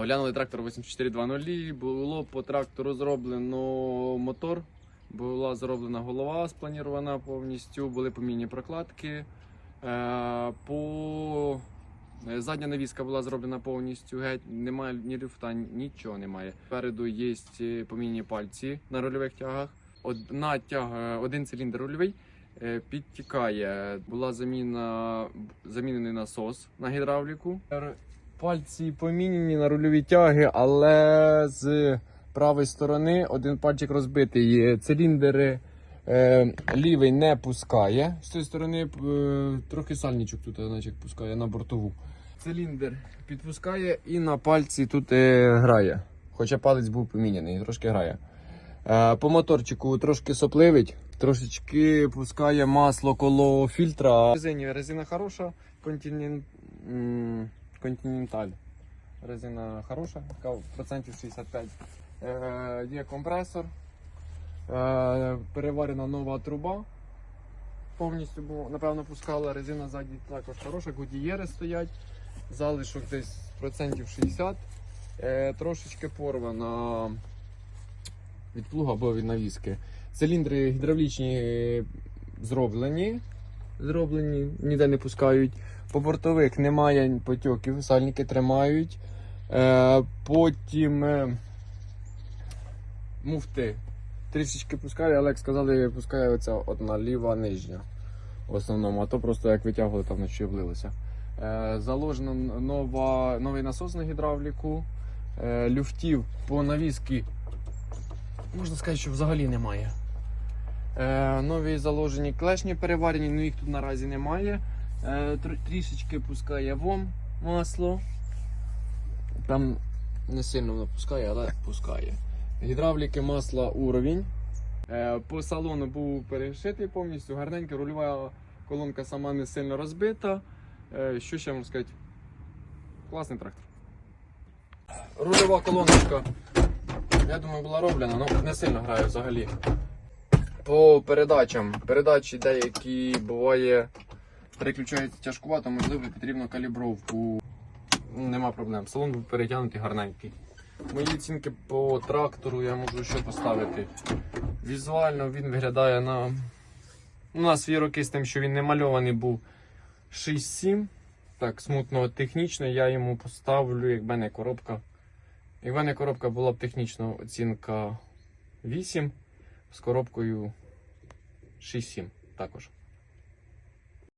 Оглянули трактор 8420, було по трактору зроблено мотор, була зроблена голова спланірована повністю, були помінні прокладки. Е, По е, задня навіска була зроблена повністю геть, немає ні люфта, нічого немає. Спереду є е, помінні пальці на рульових тягах. Одна тяга, один циліндр рульовий підтікає. Була заміна замінений насос на гідравліку. Пальці помінені на рульові тяги, але з правої сторони один пальчик розбитий. Циліндр е, лівий не пускає. З цієї сторони е, трохи сальничок тут наче пускає на бортову. Циліндр підпускає і на пальці тут е, грає. Хоча палець був поміняний, трошки грає. Е, по моторчику трошки сопливить, трошечки пускає масло коло фільтра. Резина хороша, континент, континенталь. Резина хороша, процентів 65. Е, є компресор, е, переварена нова труба. Повністю, бо, напевно, пускала резина ззаді також хороша, гудієри стоять, залишок десь процентів 60. Е, трошечки порвана від плуга або від навіски. Циліндри гідравлічні зроблені, зроблені, ніде не пускають. По бортових немає потьоків, сальники тримають. Е, потім е, муфти трішечки пускає, але як сказали, пускає оця одна ліва нижня. В основному, а то просто як витягували, там вночі влилося. Е, заложено нова, новий насос на гідравліку. Е, люфтів по навіски можна сказати, що взагалі немає. Е, нові заложені клешні переварені, але їх тут наразі немає. Е, трішечки пускає вом масло. Там не сильно воно пускає, але пускає. Гідравліки масла уровень. Е, по салону був перешитий повністю, гарненька, рульова колонка сама не сильно розбита. Що ще можна сказати? Класний трактор. Рульова колоночка я думаю, була роблена, але не сильно грає взагалі. По передачам. Передачі деякі буває переключаються тяжкувато, можливо, потрібно калібровку. Нема проблем. Салон був перетягнутий гарненький. Мої оцінки по трактору я можу що поставити. Візуально він виглядає на, на свої роки з тим, що він не мальований був 6-7. Так, смутно технічно я йому поставлю, якби не коробка. Якби не коробка була б технічна оцінка 8 з коробкою 6-7 також.